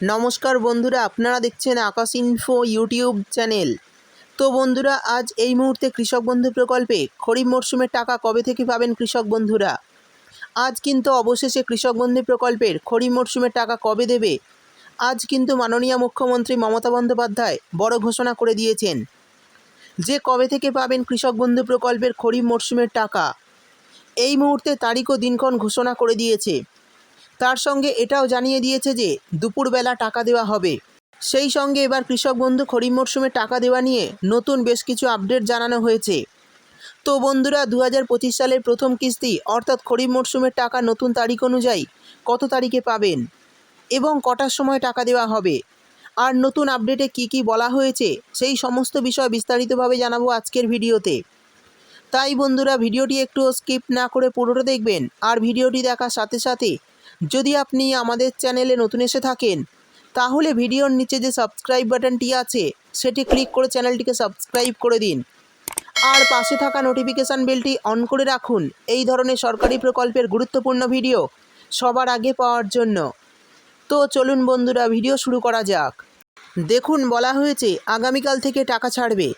নমস্কার বন্ধুরা, আপনারা দেখছেন আকাশ ইনফো ইউটিউব চ্যানেল তো বন্ধুরা, আজ এই মুহূর্তে কৃষক বন্ধু প্রকল্পে খরিফ মরশুমের টাকা কবে থেকে পাবেন কৃষক বন্ধুরা? আজ কিন্তু অবশেষে কৃষক বন্ধু প্রকল্পের খরিফ মরশুমের টাকা কবে দেবে? আজ কিন্তু মাননীয় মুখ্যমন্ত্রী মমতা বন্দ্যোপাধ্যায় বড় ঘোষণা করে দিয়েছেন যে কবে থেকে পাবেন কৃষক বন্ধু প্রকল্পের খরিফ মরশুমের টাকা। এই মুহূর্তে তারিখ ও দিনক্ষণ ঘোষণা করে দিয়েছে। তার সঙ্গে এটাও জানিয়ে দিয়েছে যে দুপুরবেলা টাকা দেওয়া হবে। সেই সঙ্গে এবার কৃষক বন্ধু খরিফ মরশুমে টাকা দেওয়া নিয়ে নতুন বেশ কিছু আপডেট জানানো হয়েছে। তো বন্ধুরা দু সালের প্রথম কিস্তি অর্থাৎ খরিফ মরশুমের টাকা নতুন তারিখ অনুযায়ী কত তারিখে পাবেন এবং কটার সময় টাকা দেওয়া হবে? আর নতুন আপডেটে কি কি বলা হয়েছে সেই সমস্ত বিষয় বিস্তারিতভাবে জানাব আজকের ভিডিওতে। তাই বন্ধুরা, ভিডিওটি একটু স্কিপ না করে পুরোটা দেখবেন আর ভিডিওটি দেখার সাথে সাথে যদি আপনি আমাদের চ্যানেলে নতুন এসে থাকেন, তাহলে ভিডিওর নিচে যে সাবস্ক্রাইব বাটনটি আছে, সেটি ক্লিক করে চ্যানেলটিকে সাবস্ক্রাইব করে দিন। আর পাশে থাকা নোটিফিকেশান বেলটি অন করে রাখুন। এই ধরনের সরকারি প্রকল্পের গুরুত্বপূর্ণ ভিডিও সবার আগে পাওয়ার জন্য। তো চলুন বন্ধুরা, ভিডিও শুরু করা যাক। দেখুন, বলা হয়েছে, আগামীকাল থেকে টাকা ছাড়বে।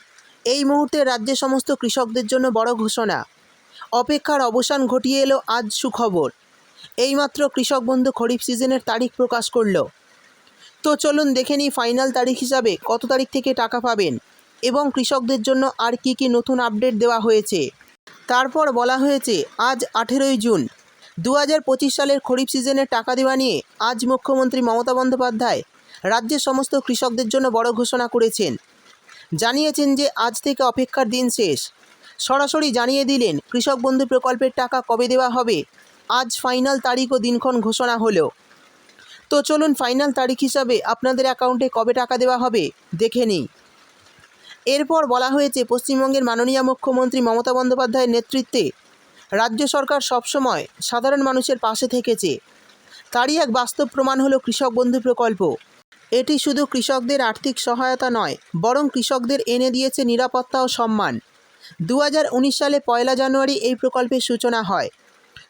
এই মুহূর্তে রাজ্যে সমস্ত কৃষকদের জন্য বড় ঘোষণা। অপেক্ষার অবসান ঘটিয়ে এলো আজ সুখবর। এইমাত্র কৃষক বন্ধু খরিফ সিজনের তারিখ প্রকাশ করল। তো চলুন দেখে নিই ফাইনাল তারিখ হিসাবে কত তারিখ থেকে টাকা পাবেন এবং কৃষকদের জন্য আর কি কি নতুন আপডেট দেওয়া হয়েছে। তারপর বলা হয়েছে, আজ আঠেরোই জুন। দু হাজার পঁচিশ সালের খরিফ সিজনের টাকা দেওয়া নিয়ে আজ মুখ্যমন্ত্রী মমতা বন্দ্যোপাধ্যায় রাজ্যের সমস্ত কৃষকদের জন্য বড় ঘোষণা করেছেন। জানিয়েছেন যে, আজ থেকে অপেক্ষার দিন শেষ। সরাসরি জানিয়ে দিলেন, কৃষক বন্ধু প্রকল্পের টাকা কবে দেওয়া হবে আজ ফাইনাল তারিখ ও দিনক্ষণ ঘোষণা হলো। তো চলুন ফাইনাল তারিখ হিসাবে আপনাদের অ্যাকাউন্টে কবে টাকা দেওয়া হবে দেখে নিই। এরপর বলা হয়েছে, পশ্চিমবঙ্গের মাননীয় মুখ্যমন্ত্রী মমতা বন্দ্যোপাধ্যায়ের নেতৃত্বে রাজ্য সরকার সবসময় সাধারণ মানুষের পাশে থেকেছে। তারই এক বাস্তব প্রমাণ হলো কৃষক বন্ধু প্রকল্প। এটি শুধু কৃষকদের আর্থিক সহায়তা নয়, বরং কৃষকদের এনে দিয়েছে নিরাপত্তা ও সম্মান। দু হাজার উনিশ সালে পয়লা জানুয়ারি এই প্রকল্পের সূচনা হয়।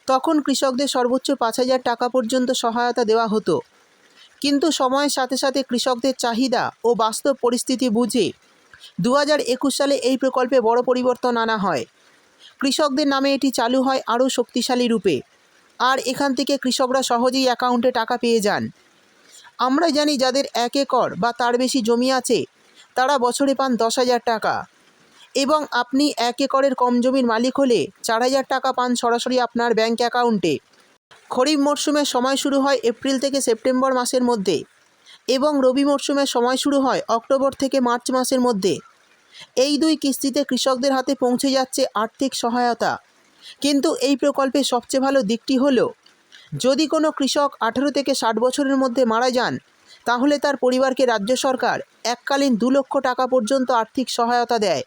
তখন কৃষকদের সর্বোচ্চ পাঁচ হাজার টাকা পর্যন্ত সহায়তা দেওয়া হতো। কিন্তু সময়ের সাথে সাথে কৃষকদের চাহিদা ও বাস্তব পরিস্থিতি বুঝে দু সালে এই প্রকল্পে বড় পরিবর্তন আনা হয়। কৃষকদের নামে এটি চালু হয় আরও শক্তিশালী রূপে। আর এখান থেকে কৃষকরা সহজেই অ্যাকাউন্টে টাকা পেয়ে যান। আমরা জানি যাদের এক একর বা তার বেশি জমি আছে, তারা বছরে পান দশ হাজার টাকা। এবং আপনি এক একরের কম জমির মালিক হলে চার হাজার টাকা পান সরাসরি আপনার ব্যাংক অ্যাকাউন্টে খরিফ মরশুমের সময় শুরু হয় এপ্রিল থেকে সেপ্টেম্বর মাসের মধ্যে এবং রবি মরশুমের সময় শুরু হয় অক্টোবর থেকে মার্চ মাসের মধ্যে। এই দুই কিস্তিতে কৃষকদের হাতে পৌঁছে যাচ্ছে আর্থিক সহায়তা। কিন্তু এই প্রকল্পের সবচেয়ে ভালো দিকটি হলো, যদি কোনো কৃষক আঠেরো থেকে ষাট বছরের মধ্যে মারা যান, তাহলে তার পরিবারকে রাজ্য সরকার এককালীন দু লক্ষ টাকা পর্যন্ত আর্থিক সহায়তা দেয়।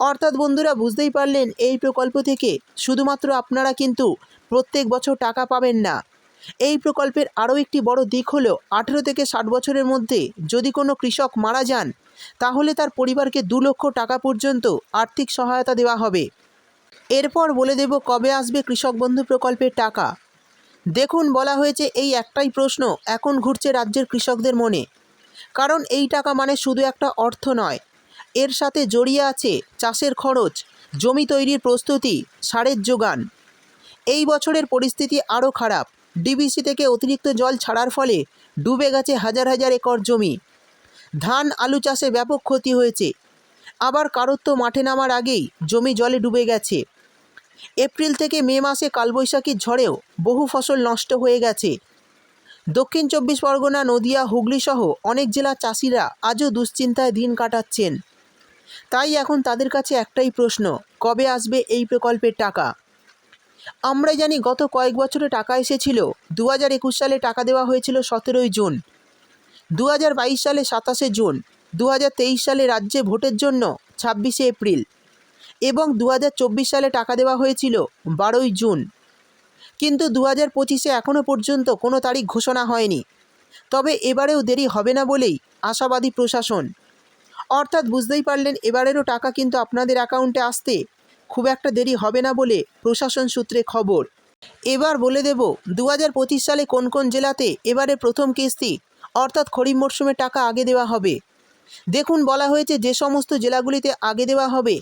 অর্থাৎ বন্ধুরা বুঝতেই পারলেন এই প্রকল্প থেকে শুধুমাত্র আপনারা কিন্তু প্রত্যেক বছর টাকা পাবেন না। এই প্রকল্পের আরও একটি বড় দিক হলো আঠেরো থেকে ষাট বছরের মধ্যে যদি কোনো কৃষক মারা যান, তাহলে তার পরিবারকে দু লক্ষ টাকা পর্যন্ত আর্থিক সহায়তা দেওয়া হবে। এরপর বলে দেব কবে আসবে কৃষক বন্ধু প্রকল্পের টাকা। দেখুন বলা হয়েছে এই একটাই প্রশ্ন এখন ঘুরছে রাজ্যের কৃষকদের মনে। কারণ এই টাকা মানে শুধু একটা অর্থ নয় এর সাথে জড়িয়ে আছে চাষের খরচ, জমি তৈরির প্রস্তুতি, সারের যোগান। এই বছরের পরিস্থিতি আরও খারাপ। ডিবিসি থেকে অতিরিক্ত জল ছাড়ার ফলে ডুবে গেছে হাজার হাজার একর জমি। ধান, আলু চাষে ব্যাপক ক্ষতি হয়েছে। আবার কারোর তো মাঠে নামার আগেই জমি জলে ডুবে গেছে। এপ্রিল থেকে মে মাসে কালবৈশাখীর ঝড়েও বহু ফসল নষ্ট হয়ে গেছে। দক্ষিণ চব্বিশ পরগনা, নদিয়া হুগলি সহ অনেক জেলার চাষিরা আজও দুশ্চিন্তায় দিন কাটাচ্ছেন। তাই এখন তাদের কাছে একটাই প্রশ্ন, কবে আসবে এই প্রকল্পের টাকা? আমরা জানি গত কয়েক বছরে টাকা এসেছিল দু হাজার একুশ সালে টাকা দেওয়া হয়েছিল সতেরোই জুন। দু হাজার বাইশ সালে সাতাশে জুন দু হাজার তেইশ সালে রাজ্যে ভোটের জন্য ছাব্বিশে এপ্রিল এবং দু হাজার চব্বিশ সালে টাকা দেওয়া হয়েছিল বারোই জুন। কিন্তু দু হাজার পঁচিশে এখনও পর্যন্ত কোনো তারিখ ঘোষণা হয়নি। তবে এবারেও দেরি হবে না বলেই আশাবাদী প্রশাসন অর্থাৎ বুঝতেই পারলেন এবারেরও টাকা কিন্তু আপনাদের অ্যাকাউন্টে আসতে খুব একটা দেরি হবে না বলে প্রশাসন সূত্রে খবর। এবার বলে দেব দু হাজার পঁচিশ সালে কোন কোন জেলাতে এবারে প্রথম কিস্তি, অর্থাৎ খরিফ মরশুমে টাকা আগে দেওয়া হবে? দেখুন, বলা হয়েছে যে সমস্ত জেলাগুলিতে আগে দেওয়া হবে,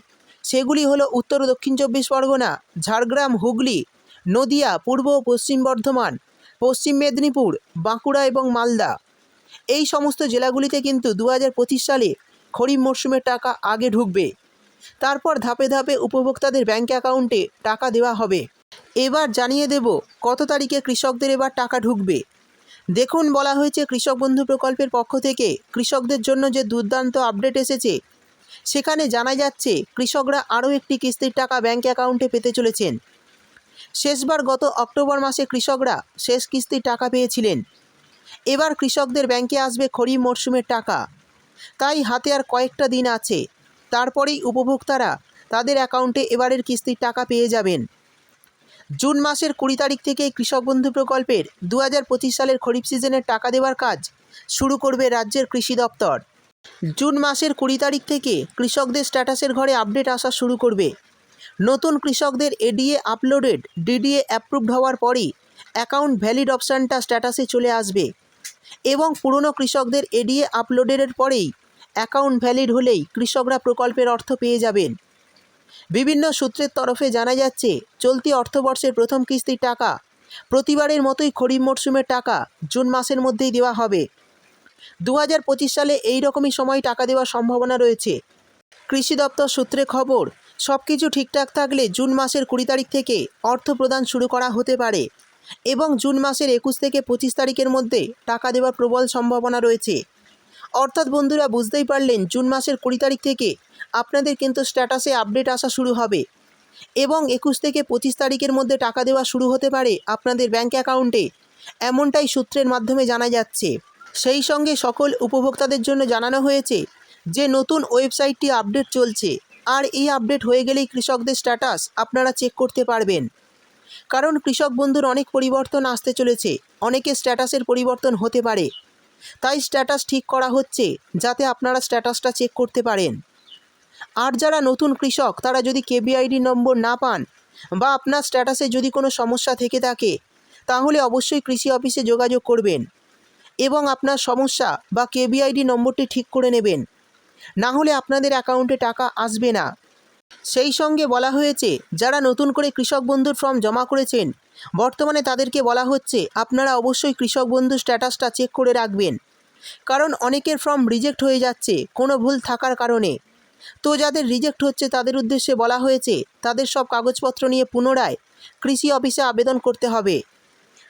সেগুলি হলো উত্তর ও দক্ষিণ চব্বিশ পরগনা, ঝাড়গ্রাম, হুগলি, নদিয়া, পূর্ব ও পশ্চিম বর্ধমান, পশ্চিম মেদিনীপুর, বাঁকুড়া এবং মালদা। এই সমস্ত জেলাগুলিতে কিন্তু দু হাজার পঁচিশ সালে খরিফ মরশুমের টাকা আগে ঢুকবে। তারপর ধাপে ধাপে উপভোক্তাদের ব্যাঙ্ক অ্যাকাউন্টে টাকা দেওয়া হবে। এবার জানিয়ে দেব, কত তারিখে কৃষকদের এবার টাকা ঢুকবে। দেখুন, বলা হয়েছে কৃষক বন্ধু প্রকল্পের পক্ষ থেকে কৃষকদের জন্য যে দুর্দান্ত আপডেট এসেছে, সেখানে জানা যাচ্ছে কৃষকরা আরও একটি কিস্তির টাকা ব্যাঙ্ক অ্যাকাউন্টে পেতে চলেছেন। শেষবার গত অক্টোবর মাসে কৃষকরা শেষ কিস্তির টাকা পেয়েছিলেন। এবার কৃষকদের ব্যাংকে আসবে খরিফ মরশুমের টাকা। তাই হাতে আর কয়েকটা দিন আছে। তারপরেই উপভোক্তারা তাদের অ্যাকাউন্টে এবারের কিস্তির টাকা পেয়ে যাবেন। জুন মাসের কুড়ি তারিখ থেকে কৃষক বন্ধু প্রকল্পের দু হাজার পঁচিশ সালের খরিফ সিজনের টাকা দেওয়ার কাজ শুরু করবে রাজ্যের কৃষি দপ্তর। জুন মাসের কুড়ি তারিখ থেকে কৃষকদের স্ট্যাটাসের ঘরে আপডেট আসা শুরু করবে। নতুন কৃষকদের এডিএ আপলোডেড, ডিডিএ অ্যাপ্রুভড হওয়ার পরই অ্যাকাউন্ট ভ্যালিড অপশানটা স্ট্যাটাসে চলে আসবে। এবং পুরনো কৃষকদের এডিএ আপলোডের পরেই অ্যাকাউন্ট ভ্যালিড হলেই কৃষকরা প্রকল্পের অর্থ পেয়ে যাবেন। বিভিন্ন সূত্রের তরফে জানা যাচ্ছে, চলতি অর্থবর্ষের প্রথম কিস্তির টাকা প্রতিবারের মতোই খরিফ মরশুমের টাকা জুন মাসের মধ্যেই দেওয়া হবে। দু হাজার পঁচিশ সালে এই রকমই সময় টাকা দেওয়ার সম্ভাবনা রয়েছে। কৃষি দপ্তর সূত্রে খবর সব কিছু ঠিকঠাক থাকলে জুন মাসের কুড়ি তারিখ থেকে অর্থ প্রদান শুরু করা হতে পারে। এবং জুন মাসের একুশ থেকে পঁচিশ তারিখের মধ্যে টাকা দেওয়ার প্রবল সম্ভাবনা রয়েছে। অর্থাৎ বন্ধুরা, বুঝতেই পারলেন, জুন মাসের কুড়ি তারিখ থেকে আপনাদের কিন্তু স্ট্যাটাসে আপডেট আসা শুরু হবে এবং একুশ থেকে পঁচিশ তারিখের মধ্যে টাকা দেওয়া শুরু হতে পারে আপনাদের ব্যাঙ্ক অ্যাকাউন্টে, এমনটাই সূত্রের মাধ্যমে জানা যাচ্ছে। সেই সঙ্গে সকল উপভোক্তাদের জন্য জানানো হয়েছে যে, নতুন ওয়েবসাইটটি আপডেট চলছে। আর এই আপডেট হয়ে গেলেই কৃষকদের স্ট্যাটাস আপনারা চেক করতে পারবেন। কারণ কৃষক বন্ধুর অনেক পরিবর্তন আসতে চলেছে, অনেকে স্ট্যাটাসের পরিবর্তন হতে পারে। তাই স্ট্যাটাস ঠিক করা হচ্ছে, যাতে আপনারা স্ট্যাটাসটা চেক করতে পারেন। আর যারা নতুন কৃষক, তারা যদি কেবিআইডি নম্বর না পান বা আপনার স্ট্যাটাসে যদি কোনো সমস্যা থেকে থাকে, তাহলে অবশ্যই কৃষি অফিসে যোগাযোগ করবেন এবং আপনার সমস্যা বা কেবিআইডি নম্বরটি ঠিক করে নেবেন। না হলে আপনাদের অ্যাকাউন্টে টাকা আসবে না। সেই সঙ্গে বলা হয়েছে, যারা নতুন করে কৃষক বন্ধুর ফর্ম জমা করেছেন, বর্তমানে তাদেরকে বলা হচ্ছে, আপনারা অবশ্যই কৃষক বন্ধু স্ট্যাটাসটা চেক করে রাখবেন। কারণ অনেকের ফর্ম রিজেক্ট হয়ে যাচ্ছে, কোনো ভুল থাকার কারণে। তো যাদের রিজেক্ট হচ্ছে, তাদের উদ্দেশ্যে বলা হয়েছে, তাদের সব কাগজপত্র নিয়ে পুনরায় কৃষি অফিসে আবেদন করতে হবে।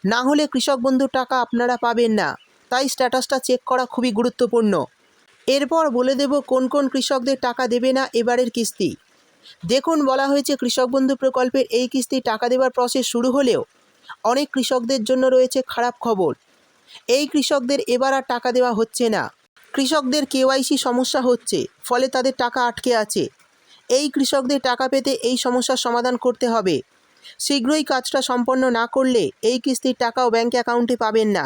না হলে কৃষক বন্ধুর টাকা আপনারা পাবেন না, তাই স্ট্যাটাসটা চেক করা খুবই গুরুত্বপূর্ণ। এরপর বলে দেব, কোন কোন কৃষকদের টাকা দেবে না এবারের কিস্তি। দেখুন বলা হয়েছে কৃষক বন্ধু প্রকল্পের এই কিস্তি টাকা দেওয়ার প্রসেস শুরু হলেও অনেক কৃষকদের জন্য রয়েছে খারাপ খবর। এই কৃষকদের এবার আর টাকা দেওয়া হচ্ছে না। কৃষকদের কেওয়াইসি সমস্যা হচ্ছে, ফলে তাদের টাকা আটকে আছে। এই কৃষকদের টাকা পেতে এই সমস্যার সমাধান করতে হবে। শীঘ্রই কাজটা সম্পন্ন না করলে এই কিস্তির টাকাও ব্যাঙ্ক অ্যাকাউন্টে পাবেন না।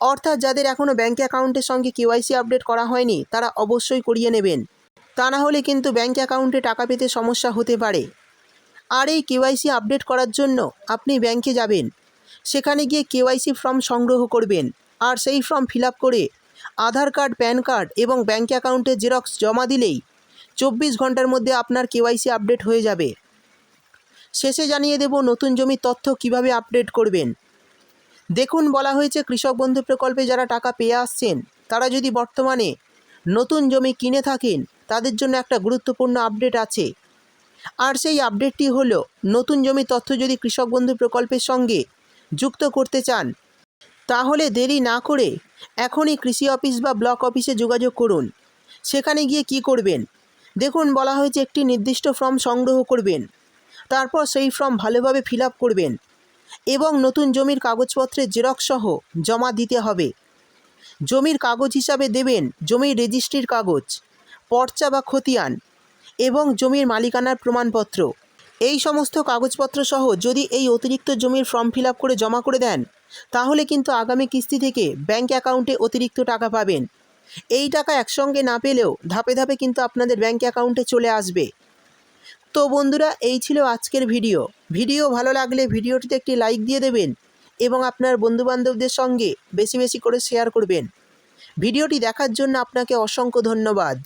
অর্থাৎ যাদের এখনও ব্যাঙ্ক অ্যাকাউন্টের সঙ্গে কেওয়াইসি আপডেট করা হয়নি, তারা অবশ্যই করিয়ে নেবেন। তা না হলে কিন্তু ব্যাঙ্ক অ্যাকাউন্টে টাকা পেতে সমস্যা হতে পারে। আর এই কেওয়াইসি আপডেট করার জন্য আপনি ব্যাংকে যাবেন। সেখানে গিয়ে কেওয়াইসি ফর্ম সংগ্রহ করবেন। আর সেই ফর্ম ফিল করে আধার কার্ড, প্যান কার্ড এবং ব্যাঙ্ক অ্যাকাউন্টে জেরক্স জমা দিলেই চব্বিশ ঘণ্টার মধ্যে আপনার কেওয়াইসি আপডেট হয়ে যাবে। শেষে জানিয়ে দেব নতুন জমির তথ্য কীভাবে আপডেট করবেন। দেখুন, বলা হয়েছে কৃষক বন্ধু প্রকল্পে যারা টাকা পেয়ে আসছেন, তারা যদি বর্তমানে নতুন জমি কিনে থাকেন তাদের জন্য একটা গুরুত্বপূর্ণ আপডেট আছে। আর সেই আপডেটটি হলো, নতুন জমি তথ্য যদি কৃষক বন্ধু প্রকল্পের সঙ্গে যুক্ত করতে চান, তাহলে দেরি না করে এখনই কৃষি অফিস বা ব্লক অফিসে যোগাযোগ করুন। সেখানে গিয়ে কি করবেন? দেখুন, বলা হয়েছে একটি নির্দিষ্ট ফর্ম সংগ্রহ করবেন। তারপর সেই ফর্ম ভালোভাবে ফিল করবেন এবং নতুন জমির কাগজপত্রের জেরক্স সহ জমা দিতে হবে। জমির কাগজ হিসাবে দেবেন, জমির রেজিস্ট্রির কাগজ। পর্চা বা খতিয়ান এবং জমির মালিকানার প্রমাণপত্র। এই সমস্ত কাগজপত্র সহ যদি এই অতিরিক্ত জমির ফর্ম ফিল করে জমা করে দেন, তাহলে কিন্তু আগামী কিস্তি থেকে ব্যাঙ্ক অ্যাকাউন্টে অতিরিক্ত টাকা পাবেন। এই টাকা একসঙ্গে না পেলেও ধাপে ধাপে কিন্তু আপনাদের ব্যাঙ্ক অ্যাকাউন্টে চলে আসবে। তো বন্ধুরা, এই ছিল আজকের ভিডিও। ভিডিও ভালো লাগলে ভিডিওটিতে একটি লাইক দিয়ে দেবেন এবং আপনার বন্ধুবান্ধবদের সঙ্গে বেশি বেশি করে শেয়ার করবেন। ভিডিওটি দেখার জন্য আপনাকে অসংখ্য ধন্যবাদ।